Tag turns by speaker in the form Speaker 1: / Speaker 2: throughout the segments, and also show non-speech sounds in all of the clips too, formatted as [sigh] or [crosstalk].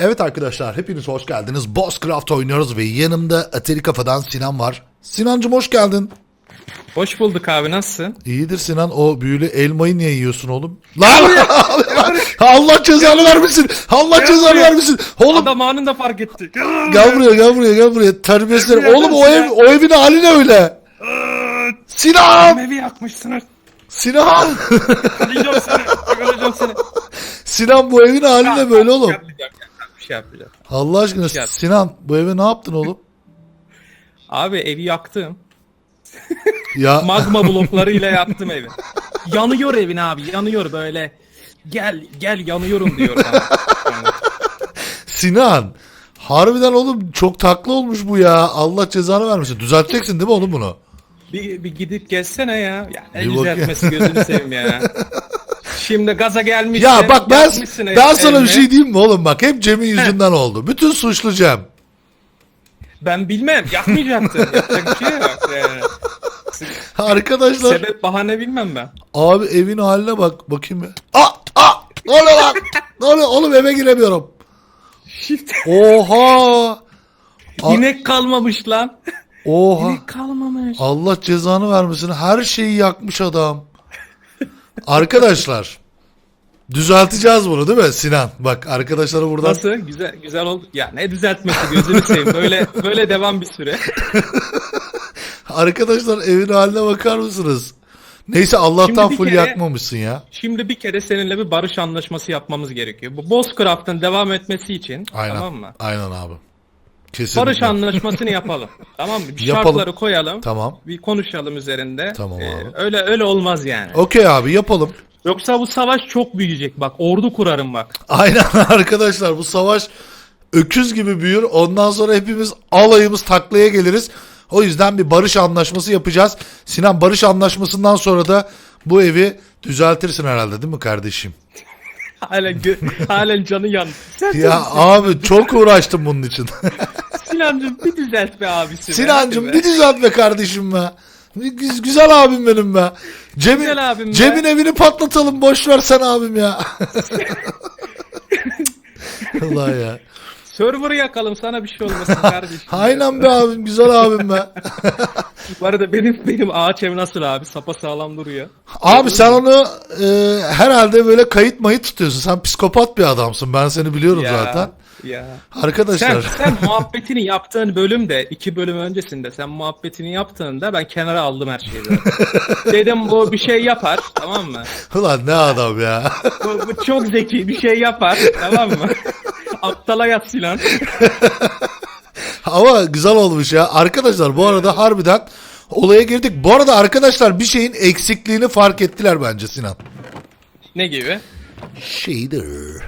Speaker 1: Evet arkadaşlar hepiniz hoş geldiniz. Bosscraft oynuyoruz ve yanımda Atari Kafa'dan Sinan var. Sinancım hoş geldin.
Speaker 2: Hoş bulduk abi nasılsın?
Speaker 1: İyidir Sinan o büyülü elmayı niye yiyorsun oğlum? [laughs] Lan! Allah cezanı vermesin. Allah cezanı vermesin. Oğlum
Speaker 2: Adam anında fark etti.
Speaker 1: gel buraya gel buraya gel buraya. Terbiyesizler. Oğlum o ev o evin hali ne öyle? Sinan!
Speaker 2: Evi yakmışsınız.
Speaker 1: Sinan!
Speaker 2: Yakalayacağım seni. Yakalayacağım seni.
Speaker 1: Sinan bu evin hali ne böyle oğlum?
Speaker 2: Yapmayacağım, Bir şey yapmayacağım.
Speaker 1: Allah aşkına
Speaker 2: yap.
Speaker 1: Sinan bu eve ne yaptın oğlum?
Speaker 2: Abi evi yaktım.
Speaker 1: Ya
Speaker 2: Magma bloklarıyla yaktım evi. Yanıyor evin abi yanıyor böyle. Gel gel yanıyorum diyor bana. Yani
Speaker 1: Sinan harbiden oğlum çok taklı olmuş bu ya. Allah cezanı vermesin. Düzelteceksin değil mi oğlum bunu?
Speaker 2: Bir, bir gidip gezsene ya. Ya ne
Speaker 1: Bir
Speaker 2: düzeltmesi gözünü seveyim ya. [laughs] Şimdi gaza gelmişsin.
Speaker 1: Ya bak ben ben sana bir şey diyeyim mi oğlum bak hep Cem'in yüzünden oldu. Bütün suçlu Cem.
Speaker 2: Ben bilmem yakmayacaktım. Yapacak bir şey yok yani. [laughs]
Speaker 1: Arkadaşlar
Speaker 2: Sebep bahane bilmem ben.
Speaker 1: abi evin haline bak bakayım bir. Aa, aa, ne oluyor lan? Ne oluyor oğlum eve giremiyorum. Oha. A-
Speaker 2: İnek kalmamış lan.
Speaker 1: Oha.
Speaker 2: İnek kalmamış.
Speaker 1: Allah cezanı vermesin. Her şeyi yakmış adam. Arkadaşlar düzelteceğiz bunu değil mi Sinan? Bak arkadaşlara buradan
Speaker 2: Nasıl? Güzel güzel oldu. Ya ne düzeltmesi gözünü seveyim. Böyle böyle devam bir süre. [laughs]
Speaker 1: Arkadaşlar evin haline bakar mısınız? Neyse Allah'tan full
Speaker 2: kere-
Speaker 1: yakmamışsın ya.
Speaker 2: Şimdi bir kere seninle bir barış anlaşması yapmamız gerekiyor. Bu Bosscraft'ın devam etmesi için
Speaker 1: Aynen.
Speaker 2: tamam mı?
Speaker 1: Aynen abi. Kesinlikle.
Speaker 2: Barış anlaşmasını yapalım. [laughs] tamam mı? Bir
Speaker 1: Yapalım.
Speaker 2: şartları koyalım.
Speaker 1: Tamam.
Speaker 2: Bir konuşalım üzerinde.
Speaker 1: Tamam
Speaker 2: Ee,
Speaker 1: abi.
Speaker 2: öyle öyle olmaz yani.
Speaker 1: Okey abi yapalım.
Speaker 2: Yoksa bu savaş çok büyüyecek bak. Ordu kurarım bak. [laughs]
Speaker 1: Aynen arkadaşlar bu savaş öküz gibi büyür. Ondan sonra hepimiz alayımız taklaya geliriz. O yüzden bir barış anlaşması yapacağız. Sinan barış anlaşmasından sonra da bu evi düzeltirsin herhalde değil mi kardeşim?
Speaker 2: Halen [laughs] halen canı yandı. Sen
Speaker 1: Ya abi çok uğraştım bunun için.
Speaker 2: Sinancım bir düzelt be abisi. be,
Speaker 1: Sinancım
Speaker 2: hadi be.
Speaker 1: bir düzelt be kardeşim be. Gü- Güzel abim benim be. Cem'in,
Speaker 2: Güzel abim be.
Speaker 1: Cem'in evini patlatalım boş ver sen abim ya. [laughs] Allah ya.
Speaker 2: Server'ı yakalım sana bir şey olmasın [laughs] kardeşim.
Speaker 1: Aynen be abim güzel abim be. [laughs]
Speaker 2: Bu arada benim benim ağaç ev nasıl abi? Sapa sağlam duruyor.
Speaker 1: Abi sen onu e, herhalde böyle kayıt mayıt tutuyorsun. Sen psikopat bir adamsın. Ben seni biliyorum
Speaker 2: Ya,
Speaker 1: zaten.
Speaker 2: Ya.
Speaker 1: Arkadaşlar.
Speaker 2: Sen, sen muhabbetini yaptığın bölümde iki bölüm öncesinde sen muhabbetini yaptığında ben kenara aldım her şeyi. zaten. [laughs] Dedim bu bir şey yapar tamam mı?
Speaker 1: Ulan ne adam ya.
Speaker 2: Bu, bu çok zeki bir şey yapar tamam mı? Aptala yat Sinan. [laughs]
Speaker 1: Ama güzel olmuş ya. Arkadaşlar bu arada harbiden olaya girdik. Bu arada arkadaşlar bir şeyin eksikliğini fark ettiler bence Sinan.
Speaker 2: Ne gibi?
Speaker 1: Shader.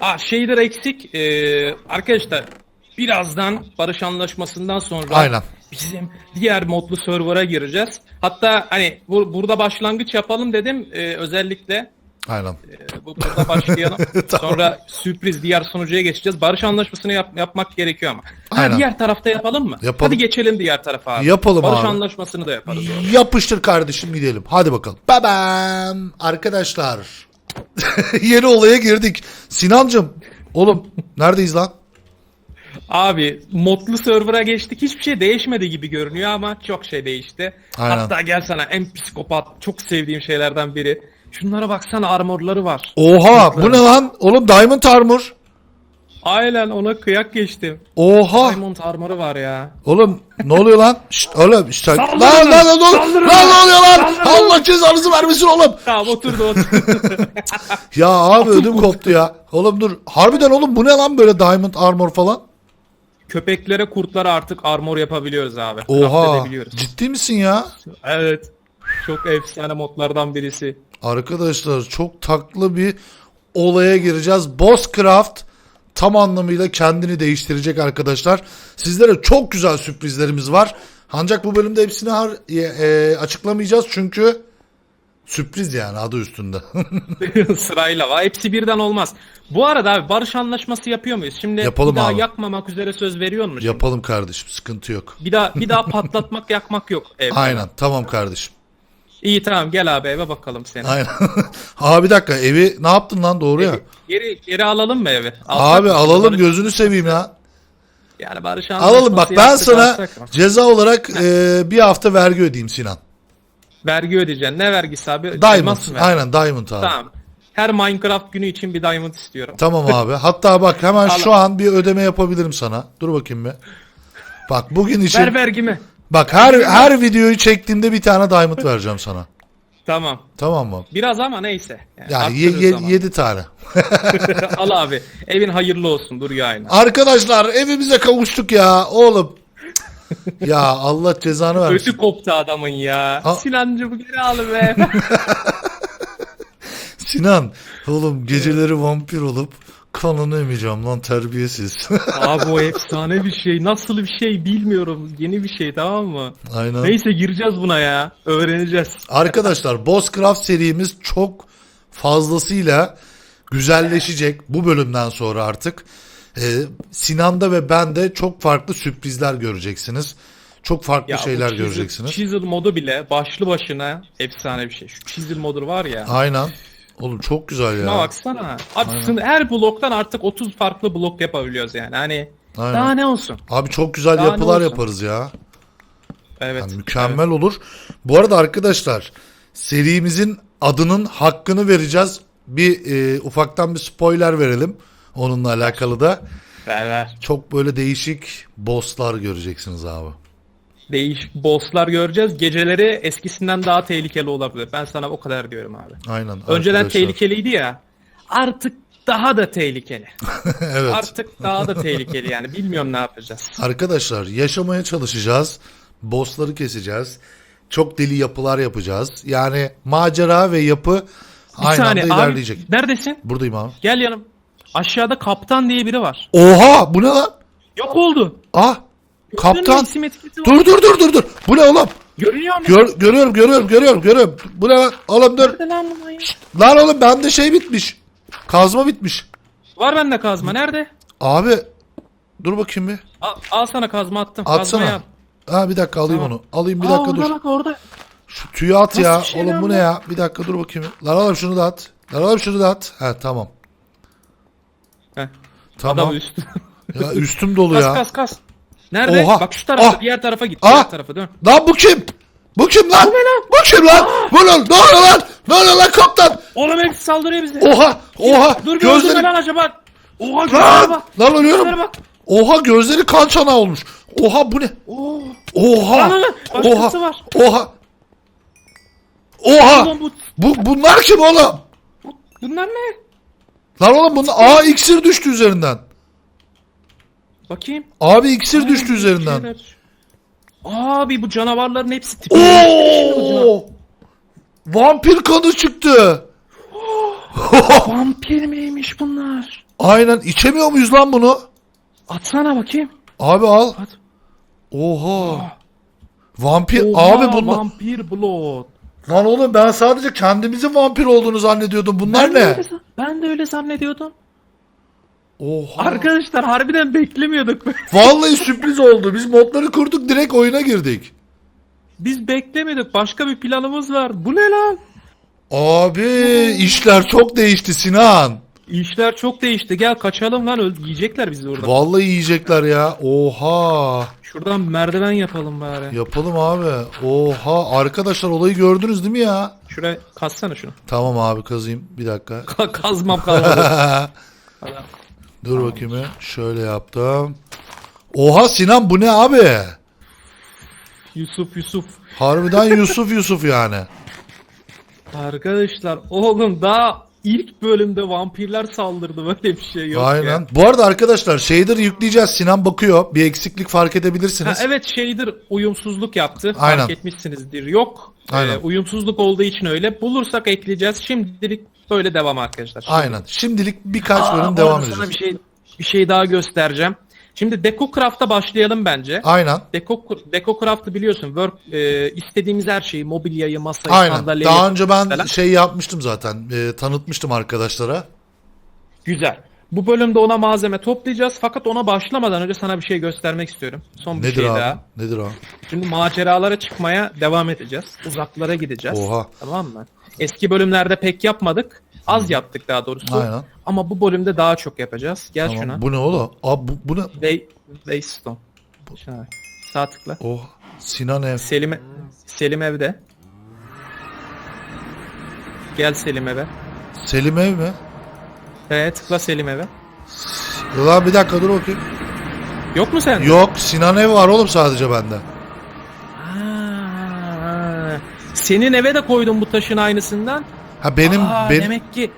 Speaker 2: Aa shader eksik. Ee, arkadaşlar birazdan barış anlaşmasından sonra
Speaker 1: Aynen.
Speaker 2: bizim diğer modlu server'a gireceğiz. Hatta hani bu, burada başlangıç yapalım dedim ee, özellikle.
Speaker 1: Aynen.
Speaker 2: Ee, bu, burada başlayalım. [laughs]
Speaker 1: Tamam.
Speaker 2: Sonra sürpriz diğer sunucuya geçeceğiz. Barış anlaşmasını yap- yapmak gerekiyor ama. Ha,
Speaker 1: Aynen.
Speaker 2: diğer tarafta yapalım mı?
Speaker 1: Yapalım.
Speaker 2: Hadi geçelim diğer tarafa abi.
Speaker 1: Yapalım
Speaker 2: barış
Speaker 1: abi.
Speaker 2: anlaşmasını da yaparız.
Speaker 1: Yapıştır kardeşim gidelim. Hadi bakalım. Babam. Arkadaşlar. [laughs] Yeni olaya girdik. Sinancım. Oğlum neredeyiz lan?
Speaker 2: Abi modlu server'a geçtik. Hiçbir şey değişmedi gibi görünüyor ama çok şey değişti.
Speaker 1: Aynen.
Speaker 2: Hatta gel sana en psikopat çok sevdiğim şeylerden biri. Şunlara baksana armorları var.
Speaker 1: Oha bu ne lan? Oğlum Diamond Armor.
Speaker 2: Aynen ona kıyak geçtim.
Speaker 1: Oha.
Speaker 2: Diamond armoru var ya.
Speaker 1: Oğlum ne oluyor lan? [laughs] Şşt oğlum şşt. Lan lan lan lan, lan,
Speaker 2: Saldırın!
Speaker 1: lan ne oluyor lan?
Speaker 2: Saldırın!
Speaker 1: Allah cezanızı vermesin oğlum.
Speaker 2: Tamam oturdu oturdu. [laughs]
Speaker 1: Ya abi ödüm koptu ya. Oğlum dur. Harbiden oğlum bu ne lan böyle Diamond Armor falan?
Speaker 2: Köpeklere kurtlara artık armor yapabiliyoruz abi.
Speaker 1: Oha. Ciddi misin ya?
Speaker 2: Evet. Çok efsane modlardan birisi.
Speaker 1: Arkadaşlar çok taklı bir olaya gireceğiz. Bosscraft tam anlamıyla kendini değiştirecek arkadaşlar. Sizlere çok güzel sürprizlerimiz var. Ancak bu bölümde hepsini har- e, açıklamayacağız çünkü sürpriz yani adı üstünde. [laughs]
Speaker 2: Sırayla var. Hepsi birden olmaz. Bu arada abi barış anlaşması yapıyor muyuz? Şimdi
Speaker 1: Yapalım
Speaker 2: bir daha
Speaker 1: abi.
Speaker 2: yakmamak üzere söz veriyor musun?
Speaker 1: Yapalım kardeşim sıkıntı yok.
Speaker 2: Bir daha bir daha [laughs] patlatmak yakmak yok. evde.
Speaker 1: Aynen tamam kardeşim.
Speaker 2: İyi tamam gel abi eve bakalım seni.
Speaker 1: Aynen. [laughs] abi bir dakika evi ne yaptın lan doğru ya?
Speaker 2: Geri, geri alalım mı evi? Alsak
Speaker 1: Abi
Speaker 2: mı?
Speaker 1: alalım
Speaker 2: Barış-
Speaker 1: gözünü seveyim ya.
Speaker 2: Yani Barış
Speaker 1: Alalım bak
Speaker 2: Anlaşması
Speaker 1: ben
Speaker 2: yaptık,
Speaker 1: sana
Speaker 2: alsak mı?
Speaker 1: ceza olarak e, bir hafta vergi ödeyeyim Sinan.
Speaker 2: Vergi ödeyeceksin. Ne vergisi abi?
Speaker 1: Diamond.
Speaker 2: Elmas mı vergi?
Speaker 1: Aynen Diamond abi. Tamam.
Speaker 2: Tamam. Her Minecraft günü için bir diamond istiyorum. [laughs]
Speaker 1: abi. Hatta bak hemen şu an bir ödeme yapabilirim sana. Dur bakayım bir. Bak bugün için
Speaker 2: Ver vergimi.
Speaker 1: Bak her her videoyu çektiğimde bir tane Diamond vereceğim sana.
Speaker 2: Tamam.
Speaker 1: Tamam mı?
Speaker 2: Biraz ama neyse. Yani
Speaker 1: Yani ye, ye-
Speaker 2: ama.
Speaker 1: yedi tane. [laughs]
Speaker 2: Al abi. Evin hayırlı olsun. Duruyor aynı.
Speaker 1: Arkadaşlar evimize kavuştuk ya oğlum. ya Allah cezanı versin.
Speaker 2: Ötü koptu adamın ya.
Speaker 1: Ha-
Speaker 2: Sinancı bu geri al be. [laughs]
Speaker 1: Sinan oğlum geceleri vampir olup kanını emeceğim lan terbiyesiz. [laughs]
Speaker 2: abi o efsane bir şey. Nasıl bir şey bilmiyorum. Yeni bir şey tamam mı?
Speaker 1: Aynen.
Speaker 2: Neyse gireceğiz buna ya. Öğreneceğiz.
Speaker 1: Arkadaşlar Bosscraft serimiz çok fazlasıyla güzelleşecek bu bölümden sonra artık. Ee, Sinan'da ve bende çok farklı sürprizler göreceksiniz. Çok farklı
Speaker 2: Ya
Speaker 1: şeyler
Speaker 2: chisel-
Speaker 1: göreceksiniz.
Speaker 2: Chisel modu bile başlı başına efsane bir şey. Şu chisel modu var ya.
Speaker 1: Aynen. Oğlum çok güzel
Speaker 2: Şuna
Speaker 1: ya.
Speaker 2: baksana. Abi sın- her bloktan artık 30 farklı blok yapabiliyoruz yani. Hani
Speaker 1: Aynen.
Speaker 2: daha ne olsun?
Speaker 1: Abi çok güzel
Speaker 2: Daha ne
Speaker 1: yapılar
Speaker 2: olsun?
Speaker 1: yaparız ya.
Speaker 2: Evet.
Speaker 1: Yani mükemmel olur. Bu arada arkadaşlar serimizin adının hakkını vereceğiz. Bir e, ufaktan bir spoiler verelim onunla alakalı da.
Speaker 2: Ver ver.
Speaker 1: Çok böyle değişik bosslar göreceksiniz abi.
Speaker 2: Değişik bosslar göreceğiz. Geceleri eskisinden daha tehlikeli olabilir. Ben sana o kadar diyorum abi.
Speaker 1: Aynen.
Speaker 2: Önceden
Speaker 1: arkadaşlar.
Speaker 2: tehlikeliydi ya. Artık daha da tehlikeli. [laughs]
Speaker 1: evet.
Speaker 2: Artık daha da tehlikeli yani. Bilmiyorum ne yapacağız.
Speaker 1: Arkadaşlar yaşamaya çalışacağız. Bossları keseceğiz. Çok deli yapılar yapacağız. Yani macera ve yapı
Speaker 2: Bir
Speaker 1: aynı
Speaker 2: saniye
Speaker 1: anda
Speaker 2: abi.
Speaker 1: ilerleyecek.
Speaker 2: Neredesin?
Speaker 1: Buradayım abi.
Speaker 2: Gel yanım. Aşağıda kaptan diye biri var.
Speaker 1: Oha bu ne lan?
Speaker 2: Yok oldu.
Speaker 1: Ah? Kaptan. Dur dur dur dur dur. Bu ne oğlum?
Speaker 2: Görünüyor mu?
Speaker 1: Gör, görüyorum görüyorum görüyorum görüyorum. Bu ne lan? Oğlum dur.
Speaker 2: Nerede lan bu manyak?
Speaker 1: Lan oğlum bende şey bitmiş. Kazma bitmiş.
Speaker 2: Var bende kazma. Nerede?
Speaker 1: Abi dur bakayım bir.
Speaker 2: Al, al sana kazma attım. Kazmayı
Speaker 1: Atsana.
Speaker 2: al.
Speaker 1: Ha bir dakika alayım
Speaker 2: Tamam.
Speaker 1: onu. Alayım bir
Speaker 2: Aa,
Speaker 1: dakika
Speaker 2: orada
Speaker 1: dur.
Speaker 2: bak orada.
Speaker 1: Şu tüyü at ya.
Speaker 2: Nasıl bir şey
Speaker 1: oğlum bu ne ya? Bir dakika dur bakayım. Lan oğlum şunu da at. Lan oğlum şunu da at. He tamam.
Speaker 2: Heh.
Speaker 1: Tamam.
Speaker 2: Adam üstü.
Speaker 1: Ya üstüm dolu
Speaker 2: kas
Speaker 1: ya.
Speaker 2: kas kas. Nerede?
Speaker 1: Oha.
Speaker 2: Bak şu tarafa,
Speaker 1: Ah.
Speaker 2: diğer tarafa git.
Speaker 1: Ah.
Speaker 2: Diğer tarafa dön.
Speaker 1: Lan bu kim? Bu kim lan?
Speaker 2: Bu ne
Speaker 1: kim lan? Bu lan? Ne oluyor lan? Ne oluyor lan kaptan?
Speaker 2: Oğlum hepsi saldırıyor bize.
Speaker 1: Oha! Oha!
Speaker 2: Dur bir
Speaker 1: gözleri...
Speaker 2: lan acaba. Oha gözlere
Speaker 1: Lan!
Speaker 2: bak.
Speaker 1: Lan ölüyorum.
Speaker 2: Gözlere bak.
Speaker 1: Oha gözleri kan çanağı olmuş. Oha bu ne?
Speaker 2: Oo.
Speaker 1: Oha!
Speaker 2: Lan, lan, başkası
Speaker 1: Oha!
Speaker 2: var.
Speaker 1: Oha! Oha!
Speaker 2: Bu,
Speaker 1: Bu bunlar kim oğlum?
Speaker 2: bunlar ne?
Speaker 1: Lan oğlum bunlar aa iksir düştü üzerinden.
Speaker 2: Bakayım.
Speaker 1: Abi iksir
Speaker 2: Ay,
Speaker 1: düştü üzerinden.
Speaker 2: şeyler. Abi bu canavarların hepsi tipi.
Speaker 1: Oo! Vampir kanı çıktı. [gasps]
Speaker 2: Vampir miymiş bunlar?
Speaker 1: Aynen içemiyor muyuz lan bunu?
Speaker 2: Atsana bakayım.
Speaker 1: Abi al.
Speaker 2: At.
Speaker 1: Oha. Vampir
Speaker 2: Oha,
Speaker 1: abi bunlar.
Speaker 2: Vampir blood.
Speaker 1: Lan oğlum ben sadece kendimizin vampir olduğunu zannediyordum. Bunlar
Speaker 2: Ben de,
Speaker 1: ne?
Speaker 2: öyle, san- ben de öyle zannediyordum.
Speaker 1: Oha.
Speaker 2: Arkadaşlar harbiden beklemiyorduk. [laughs]
Speaker 1: Vallahi sürpriz oldu. Biz modları kurduk direkt oyuna girdik.
Speaker 2: Biz beklemiyorduk. Başka bir planımız var. Bu ne lan?
Speaker 1: Abi işler çok değişti Sinan.
Speaker 2: İşler çok değişti. Gel kaçalım lan. Öl- Yiyecekler bizi orada.
Speaker 1: Vallahi yiyecekler ya. Oha.
Speaker 2: Şuradan merdiven yapalım bari.
Speaker 1: Yapalım abi. Oha. Arkadaşlar olayı gördünüz değil mi ya?
Speaker 2: Şuraya kassana şunu.
Speaker 1: Tamam abi kazayım. Bir dakika.
Speaker 2: Ka- kazmam kalmadı. [laughs]
Speaker 1: Dur bakayım ya. Şöyle yaptım. Oha Sinan bu ne abi?
Speaker 2: Yusuf Yusuf.
Speaker 1: Harbiden Yusuf Yusuf yani.
Speaker 2: Arkadaşlar oğlum daha ilk bölümde vampirler saldırdı. Böyle bir şey yok
Speaker 1: Aynen.
Speaker 2: ya.
Speaker 1: Bu arada arkadaşlar shader yükleyeceğiz. Sinan bakıyor. Bir eksiklik fark edebilirsiniz.
Speaker 2: Ha, evet şeydir uyumsuzluk yaptı.
Speaker 1: Aynen.
Speaker 2: Fark etmişsinizdir. Yok.
Speaker 1: Aynen.
Speaker 2: Ee, uyumsuzluk olduğu için öyle. Bulursak ekleyeceğiz. Şimdilik böyle devam arkadaşlar.
Speaker 1: Aynen. Şimdilik birkaç
Speaker 2: Aa,
Speaker 1: bölüm
Speaker 2: bu
Speaker 1: devam
Speaker 2: arada sana
Speaker 1: edeceğiz.
Speaker 2: bir şey bir şey daha göstereceğim. Şimdi DecoCraft'a başlayalım bence.
Speaker 1: Aynen.
Speaker 2: Deco, DecoCraft'ı biliyorsun. Work, e, istediğimiz her şeyi, mobilyayı, masayı,
Speaker 1: Aynen.
Speaker 2: sandalyeyi.
Speaker 1: Daha önce ben
Speaker 2: falan.
Speaker 1: şey yapmıştım zaten. e, tanıtmıştım arkadaşlara.
Speaker 2: Güzel. Bu bölümde ona malzeme toplayacağız fakat ona başlamadan önce sana bir şey göstermek istiyorum. Son bir
Speaker 1: Nedir
Speaker 2: şey
Speaker 1: abi?
Speaker 2: daha.
Speaker 1: Nedir abi?
Speaker 2: Şimdi maceralara çıkmaya devam edeceğiz. Uzaklara gideceğiz.
Speaker 1: Oha.
Speaker 2: Tamam mı? Eski bölümlerde pek yapmadık. Az yaptık daha doğrusu.
Speaker 1: Aynen.
Speaker 2: Ama bu bölümde daha çok yapacağız. Gel
Speaker 1: Tamam.
Speaker 2: şuna.
Speaker 1: Bu ne oğlum? Abi bu, bu ne?
Speaker 2: Way, Waystone. Şuna. Sağ tıkla.
Speaker 1: Oh Sinan ev.
Speaker 2: Selim Selim evde. Gel Selim eve.
Speaker 1: Selim ev mi?
Speaker 2: Evet tıkla Selim eve.
Speaker 1: Ulan bir dakika dur bakayım.
Speaker 2: Yok mu sen?
Speaker 1: Yok Sinan ev var oğlum sadece bende.
Speaker 2: Senin eve de koydum bu taşın aynısından.
Speaker 1: Ha benim
Speaker 2: Aa,
Speaker 1: benim
Speaker 2: Demek ki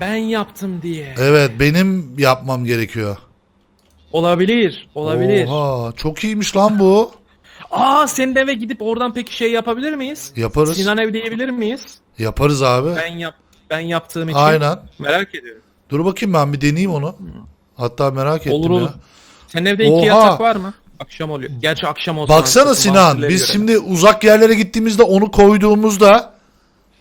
Speaker 2: ben yaptım diye.
Speaker 1: Evet benim yapmam gerekiyor.
Speaker 2: Olabilir. Olabilir.
Speaker 1: Oha çok iyiymiş lan bu.
Speaker 2: Aa senin eve gidip oradan peki şey yapabilir miyiz?
Speaker 1: Yaparız.
Speaker 2: Sinan ev diyebilir miyiz?
Speaker 1: Yaparız abi.
Speaker 2: Ben yap ben yaptığım için.
Speaker 1: Aynen.
Speaker 2: Merak ediyorum.
Speaker 1: Dur bakayım ben bir deneyeyim onu. Hatta merak ettim
Speaker 2: Olur
Speaker 1: ya.
Speaker 2: olur. Senin evde iki
Speaker 1: Oha.
Speaker 2: yatak var mı? Akşam oluyor. Gerçi akşam olsa.
Speaker 1: Baksana
Speaker 2: artık
Speaker 1: Sinan biz
Speaker 2: göre.
Speaker 1: şimdi uzak yerlere gittiğimizde onu koyduğumuzda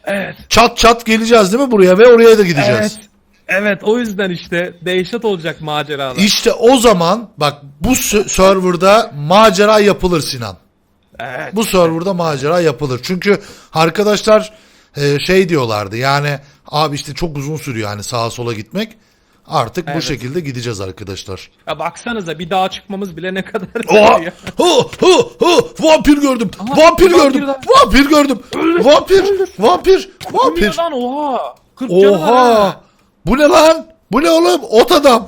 Speaker 2: Evet.
Speaker 1: çat çat geleceğiz değil mi buraya ve oraya da gideceğiz.
Speaker 2: Evet. Evet o yüzden işte dehşet olacak maceralar.
Speaker 1: İşte o zaman bak bu serverda macera yapılır Sinan.
Speaker 2: Evet.
Speaker 1: Bu serverda macera yapılır. Çünkü arkadaşlar e, şey diyorlardı yani abi işte çok uzun sürüyor yani sağa sola gitmek. Artık bu
Speaker 2: Evet.
Speaker 1: şekilde gideceğiz arkadaşlar.
Speaker 2: Ya baksanıza bir dağa çıkmamız bile ne kadar
Speaker 1: Oha! Hı, hı, hı! Vampir gördüm.
Speaker 2: Aha,
Speaker 1: vampir
Speaker 2: vampir
Speaker 1: gördüm.
Speaker 2: lan.
Speaker 1: Vampir gördüm. Vampir. Vampir. Vampir.
Speaker 2: Ölüyor lan oha. 40 canı var
Speaker 1: Oha!
Speaker 2: ha.
Speaker 1: Bu ne lan? Bu ne oğlum? Ot adam.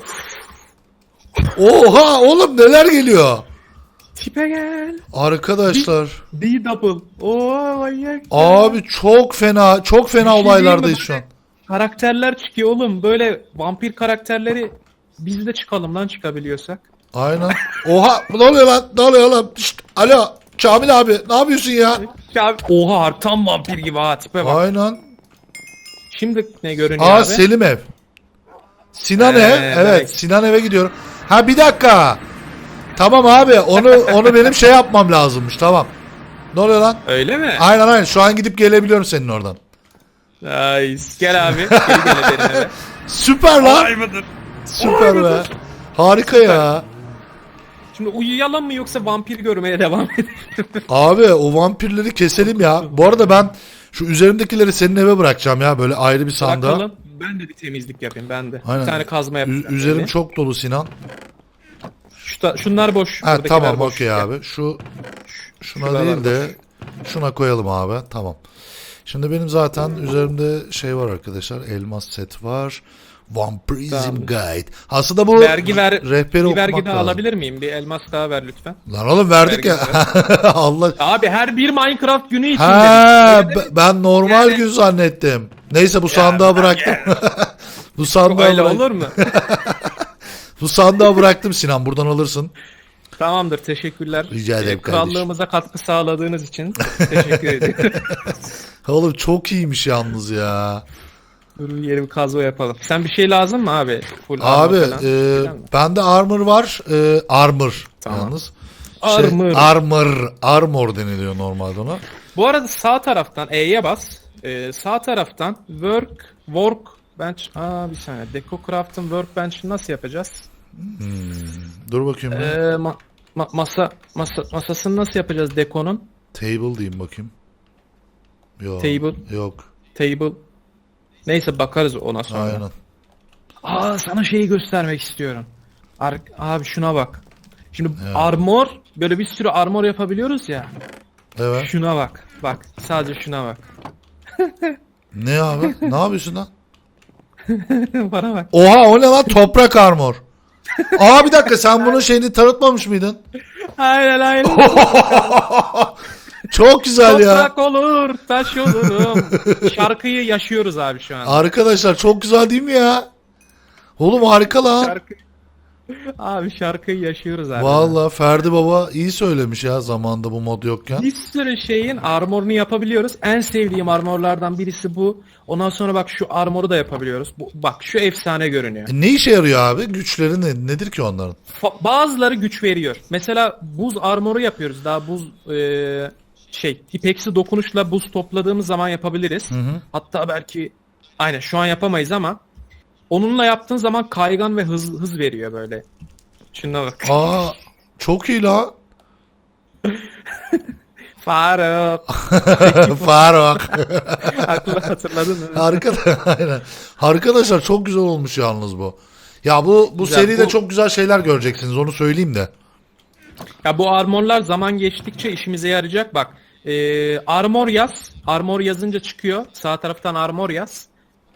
Speaker 1: Oha oğlum neler geliyor?
Speaker 2: Tipe gel.
Speaker 1: Arkadaşlar.
Speaker 2: D-double. Oha manyak. ya.
Speaker 1: Abi çok fena, çok fena
Speaker 2: şey
Speaker 1: olaylardayız şu an.
Speaker 2: Karakterler çıkıyor oğlum. Böyle vampir karakterleri biz de çıkalım lan çıkabiliyorsak.
Speaker 1: Aynen. Oha ne oluyor lan? Ne oluyor lan? Şşt, alo Kamil abi ne yapıyorsun ya?
Speaker 2: Ya, oha tam vampir gibi ha tipe bak.
Speaker 1: Aynen.
Speaker 2: Şimdi ne görünüyor
Speaker 1: Aa
Speaker 2: abi?
Speaker 1: Selim ev. Sinan
Speaker 2: Ee,
Speaker 1: ev. Evet
Speaker 2: evet.
Speaker 1: Sinan eve gidiyorum. Ha bir dakika. Tamam abi onu onu benim şey yapmam lazımmış tamam. Ne oluyor lan?
Speaker 2: Öyle mi?
Speaker 1: Aynen aynen şu an gidip gelebiliyorum senin oradan.
Speaker 2: Nice. Gel abi. Gel gel edelim eve.
Speaker 1: Süper lan.
Speaker 2: Vay mıdır?
Speaker 1: Süper be. Harika ya.
Speaker 2: Şimdi uyuyalım mı yoksa vampir görmeye devam edelim?
Speaker 1: Abi o vampirleri keselim ya. Bu arada ben şu üzerimdekileri senin eve bırakacağım ya böyle ayrı bir sandığa.
Speaker 2: Bakalım. Ben de bir temizlik yapayım ben de.
Speaker 1: Aynen.
Speaker 2: Bir tane kazma
Speaker 1: Ü-
Speaker 2: yapacağım.
Speaker 1: üzerim çok dolu Sinan.
Speaker 2: Şu şunlar boş.
Speaker 1: Ha tamam
Speaker 2: boş.
Speaker 1: okey abi. Şu şuna
Speaker 2: Şuralar
Speaker 1: değil de şuna koyalım abi. Tamam. Şimdi benim zaten üzerimde şey var arkadaşlar. Elmas set var. Vampirism
Speaker 2: Tamam.
Speaker 1: Guide. Aslında bu
Speaker 2: Vergi ver.
Speaker 1: rehberi
Speaker 2: bir vergi daha
Speaker 1: lazım.
Speaker 2: alabilir miyim? Bir elmas daha ver lütfen.
Speaker 1: Lan oğlum verdik
Speaker 2: Vergi
Speaker 1: ya. [laughs] Allah.
Speaker 2: Abi her bir Minecraft günü için
Speaker 1: Ha,
Speaker 2: dedim. Öyle
Speaker 1: b- ben normal
Speaker 2: Yani-
Speaker 1: gün zannettim. Neyse bu sandığa bıraktım. [laughs] bu sandığa
Speaker 2: Öyle
Speaker 1: bırak-
Speaker 2: olur mu? [laughs]
Speaker 1: Bu sandığa bıraktım Sinan. Buradan alırsın.
Speaker 2: Tamamdır teşekkürler.
Speaker 1: Rica ederim
Speaker 2: Ee, Krallığımıza katkı sağladığınız için teşekkür ederim. [laughs]
Speaker 1: Oğlum çok iyiymiş yalnız ya.
Speaker 2: Dur bir yere bir kazma yapalım. Sen bir şey lazım mı abi? Full
Speaker 1: Abi
Speaker 2: armor falan.
Speaker 1: e,
Speaker 2: Falan mı?
Speaker 1: bende armor var. E, armor
Speaker 2: Tamam.
Speaker 1: yalnız.
Speaker 2: Armor.
Speaker 1: Şey, armor. Armor deniliyor normalde ona.
Speaker 2: Bu arada sağ taraftan E'ye bas. Ee, sağ taraftan work, work, bench. Aa bir saniye. Deco Craft'ın workbench'ini nasıl yapacağız?
Speaker 1: Dur bakayım.
Speaker 2: Ee, ma- ma- masa, masa masasını nasıl yapacağız Deco'nun?
Speaker 1: Table diyeyim bakayım. Yok.
Speaker 2: Table.
Speaker 1: Yok.
Speaker 2: Table. Neyse bakarız ona sonra.
Speaker 1: Aynen.
Speaker 2: Aa sana şeyi göstermek istiyorum. Ar- abi şuna bak. Şimdi
Speaker 1: Evet.
Speaker 2: armor böyle bir sürü armor yapabiliyoruz ya.
Speaker 1: Evet.
Speaker 2: Şuna bak. Bak sadece şuna bak.
Speaker 1: Ne abi? ne yapıyorsun lan? [laughs]
Speaker 2: Bana bak.
Speaker 1: Oha o ne lan? Toprak armor. [laughs] Aa bir dakika sen bunun şeyini tanıtmamış mıydın?
Speaker 2: Aynen aynen. [laughs]
Speaker 1: Çok güzel ya.
Speaker 2: Toprak olur, taş olurum. Şarkıyı yaşıyoruz abi şu an.
Speaker 1: Arkadaşlar çok güzel değil mi ya? Oğlum harika lan.
Speaker 2: Şarkı... [laughs] Abi şarkıyı yaşıyoruz abi.
Speaker 1: Vallahi Ferdi Baba iyi söylemiş ya zamanda bu mod yokken.
Speaker 2: Bir sürü şeyin armorunu yapabiliyoruz. En sevdiğim armorlardan birisi bu. Ondan sonra bak şu armoru da yapabiliyoruz. Bu, bak şu efsane görünüyor.
Speaker 1: E, ne işe yarıyor abi? Güçleri ne, nedir ki onların?
Speaker 2: Fa- bazıları güç veriyor. Mesela buz armoru yapıyoruz. Daha buz e, şey hipeksi dokunuşla buz topladığımız zaman yapabiliriz. Hatta belki aynen şu an yapamayız ama Onunla yaptığın zaman kaygan ve hız hız veriyor böyle. Şuna bak.
Speaker 1: Aa çok iyi lan. [laughs]
Speaker 2: Faruk. [laughs]
Speaker 1: Faruk.
Speaker 2: Aklı hatırladın mı?
Speaker 1: Arkadaşlar, [laughs] aynen. Arkadaşlar çok güzel olmuş yalnız bu. Ya bu bu
Speaker 2: Güzel,
Speaker 1: seride
Speaker 2: bu-
Speaker 1: çok güzel şeyler göreceksiniz onu söyleyeyim de.
Speaker 2: Ya bu armorlar zaman geçtikçe işimize yarayacak. Bak ee, armor yaz. Armor yazınca çıkıyor. Sağ taraftan armor yaz.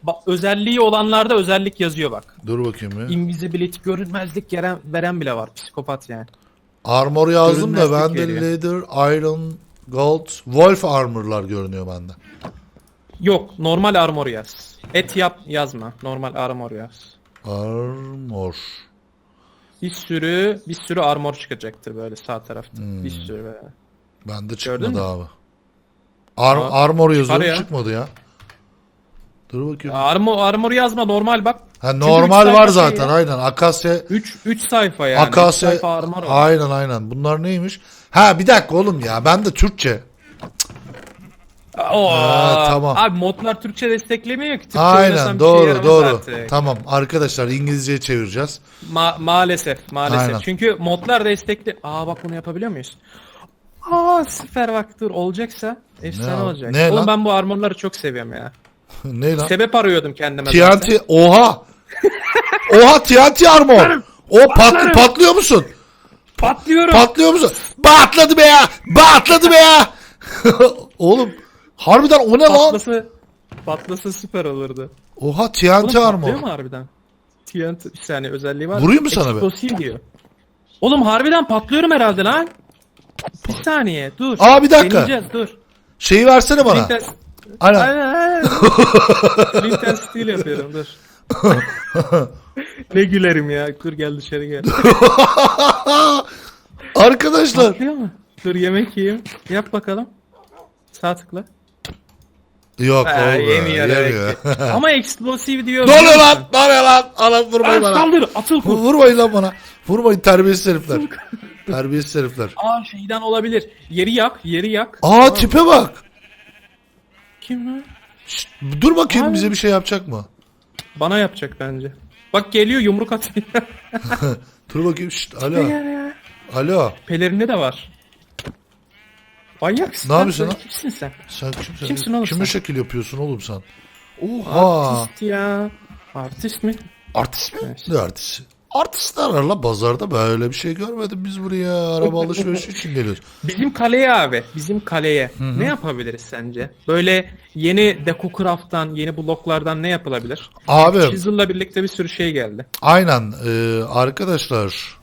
Speaker 2: Bak, özelliği olanlarda özellik yazıyor bak.
Speaker 1: Dur bakayım ya.
Speaker 2: Invisibility görünmezlik veren, veren bile var. Psikopat yani.
Speaker 1: Armor yazdım da
Speaker 2: Görünmezlik
Speaker 1: bende
Speaker 2: veriyor.
Speaker 1: leather, iron, gold, wolf armor'lar görünüyor bende.
Speaker 2: Yok normal armor yaz. Et yap yazma. Normal armor yaz.
Speaker 1: Armor.
Speaker 2: Bir sürü bir sürü armor çıkacaktır böyle sağ tarafta. Bir sürü böyle.
Speaker 1: Bende çıkmadı
Speaker 2: mü?
Speaker 1: abi. Ar
Speaker 2: Aa,
Speaker 1: armor yazıyor
Speaker 2: ya.
Speaker 1: çıkmadı ya. Dur bakayım.
Speaker 2: Armor armor yazma normal bak.
Speaker 1: Ha,
Speaker 2: Çünkü
Speaker 1: normal
Speaker 2: üç
Speaker 1: var
Speaker 2: sayfa şey
Speaker 1: zaten
Speaker 2: ya.
Speaker 1: aynen. Akasya
Speaker 2: 3 3 sayfa yani. Üç
Speaker 1: Akasya
Speaker 2: sayfa armor var.
Speaker 1: aynen aynen. Bunlar neymiş? Ha bir dakika oğlum ya. Ben de Türkçe.
Speaker 2: Oo,
Speaker 1: Ha, tamam.
Speaker 2: Abi modlar Türkçe desteklemiyor ki. Türkçe
Speaker 1: Aynen
Speaker 2: bir şey
Speaker 1: doğru
Speaker 2: yaramaz
Speaker 1: doğru.
Speaker 2: artık.
Speaker 1: Tamam arkadaşlar İngilizceye çevireceğiz.
Speaker 2: Ma- maalesef maalesef.
Speaker 1: Aynen.
Speaker 2: Çünkü modlar destekli. Aa bak bunu yapabiliyor muyuz? Aa süper bak dur olacaksa efsane
Speaker 1: Ne-
Speaker 2: olacak.
Speaker 1: ne
Speaker 2: Oğlum
Speaker 1: lan?
Speaker 2: ben bu armorları çok seviyorum ya. [laughs]
Speaker 1: ne lan?
Speaker 2: Sebep arıyordum kendime. zaten.
Speaker 1: TNT oha. [laughs] oha TNT armor. O pat, patlıyor musun?
Speaker 2: Patlıyorum.
Speaker 1: Patlıyor musun? Batladı be ya. Batladı be ya. [laughs] Oğlum harbiden o ne lan?
Speaker 2: Patlasa, süper olurdu.
Speaker 1: Oha
Speaker 2: Oğlum
Speaker 1: TNT
Speaker 2: patlıyor
Speaker 1: armor.
Speaker 2: mu harbiden? TNT bir saniye özelliği var.
Speaker 1: Vurayım mı sana be?
Speaker 2: Explosive diyor. Oğlum harbiden patlıyorum herhalde lan. Bir saniye dur.
Speaker 1: Aa, bir dakika.
Speaker 2: Deneyeceğiz dur.
Speaker 1: Şeyi versene bana.
Speaker 2: Flint and-
Speaker 1: Aynen.
Speaker 2: Aynen aynen. [laughs] Flint and Steel yapıyorum dur. ne gülerim ya. Dur gel dışarı gel. [laughs]
Speaker 1: Arkadaşlar.
Speaker 2: Patlıyor mu? Dur yemek yiyeyim. Yap bakalım. Sağ tıkla.
Speaker 1: Yok
Speaker 2: Ha,
Speaker 1: oldu.
Speaker 2: yemiyor.
Speaker 1: Yemiyor.
Speaker 2: Ama explosive diyor.
Speaker 1: Ne oluyor lan? Ne oluyor lan? Anam vurmayın
Speaker 2: Lan
Speaker 1: bana.
Speaker 2: saldır atıl kur.
Speaker 1: Vurmayın lan bana. Vurmayın terbiyesiz herifler. terbiyesiz herifler.
Speaker 2: Aa şeyden olabilir. Yeri yak, yeri yak.
Speaker 1: Aa tipe bak.
Speaker 2: Kim lan?
Speaker 1: Şşt, dur bakayım
Speaker 2: Abi.
Speaker 1: bize bir şey yapacak mı?
Speaker 2: Bana yapacak bence. Bak geliyor yumruk atıyor. [laughs]
Speaker 1: Dur bakayım. Şşt, alo. Alo.
Speaker 2: Pelerinde de var. Manyaksın.
Speaker 1: Ne yapıyorsun
Speaker 2: sen,
Speaker 1: lan?
Speaker 2: Kimsin sen?
Speaker 1: Sen kimsin?
Speaker 2: Kimsin oğlum
Speaker 1: Kime
Speaker 2: sen?
Speaker 1: şekil yapıyorsun oğlum sen? Oha.
Speaker 2: Artist ya. Artist mi?
Speaker 1: Artist mi? Ne artisti? Artist arar la pazarda böyle bir şey görmedim biz buraya araba alışverişi için geliyoruz. [laughs]
Speaker 2: Bizim kaleye abi. Bizim kaleye. Ne yapabiliriz sence? Böyle yeni DecoCraft'tan, yeni bloklardan ne yapılabilir?
Speaker 1: Abi
Speaker 2: Chisel'la birlikte bir sürü şey geldi.
Speaker 1: aynen e, arkadaşlar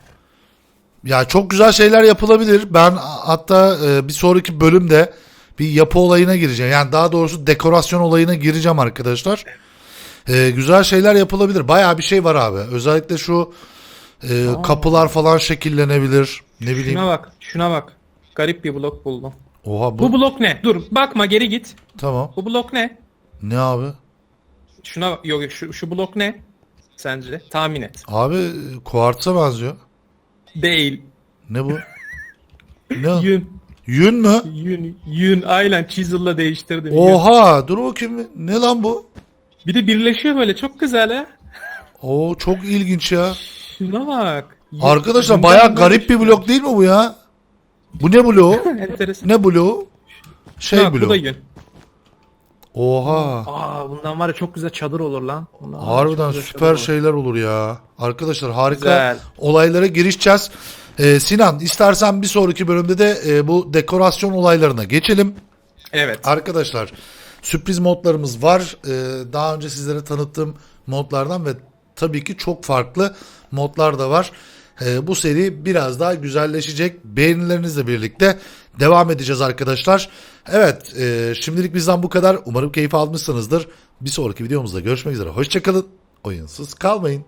Speaker 1: ya çok güzel şeyler yapılabilir. Ben hatta e, bir sonraki bölümde bir yapı olayına gireceğim. Yani daha doğrusu dekorasyon olayına gireceğim arkadaşlar. E, güzel şeyler yapılabilir. Bayağı bir şey var abi. Özellikle şu e, kapılar falan şekillenebilir. Ne bileyim.
Speaker 2: Şuna bak, şuna bak. Garip bir blok buldum.
Speaker 1: Oha bu,
Speaker 2: Bu blok ne? Dur, bakma geri git.
Speaker 1: tamam.
Speaker 2: Bu blok ne?
Speaker 1: Ne abi?
Speaker 2: Şuna bak- yok şu, şu blok ne? Sence? Tahmin et.
Speaker 1: Abi kuartsa benziyor.
Speaker 2: Değil.
Speaker 1: Ne bu? [laughs] ne?
Speaker 2: Yün.
Speaker 1: Yün mü?
Speaker 2: Yün. Yün. Aynen chisel'la değiştirdim. Yün.
Speaker 1: Oha dur bakayım. Ne lan bu?
Speaker 2: Bir de birleşiyor böyle. Çok güzel ha.
Speaker 1: Oo çok ilginç ya.
Speaker 2: Şuna bak.
Speaker 1: Arkadaşlar bayağı garip bir blok değil mi bu ya? Bu ne bloğu? [laughs]
Speaker 2: Enteresan.
Speaker 1: ne bloğu? Şey
Speaker 2: Bak, bu da
Speaker 1: bloğu.
Speaker 2: yün.
Speaker 1: Oha.
Speaker 2: Aa bundan var ya çok güzel çadır olur lan. Bundan
Speaker 1: Harbiden süper
Speaker 2: olur.
Speaker 1: şeyler olur ya. Arkadaşlar harika
Speaker 2: Güzel.
Speaker 1: olaylara girişeceğiz. Ee, Sinan istersen bir sonraki bölümde de e, bu dekorasyon olaylarına geçelim.
Speaker 2: Evet.
Speaker 1: Arkadaşlar sürpriz modlarımız var. Ee, daha önce sizlere tanıttığım modlardan ve tabii ki çok farklı modlar da var. Ee, bu seri biraz daha güzelleşecek. Beğenilerinizle birlikte devam edeceğiz arkadaşlar. Evet e, şimdilik bizden bu kadar. Umarım keyif almışsınızdır. Bir sonraki videomuzda görüşmek üzere. Hoşçakalın. Oyunsuz kalmayın.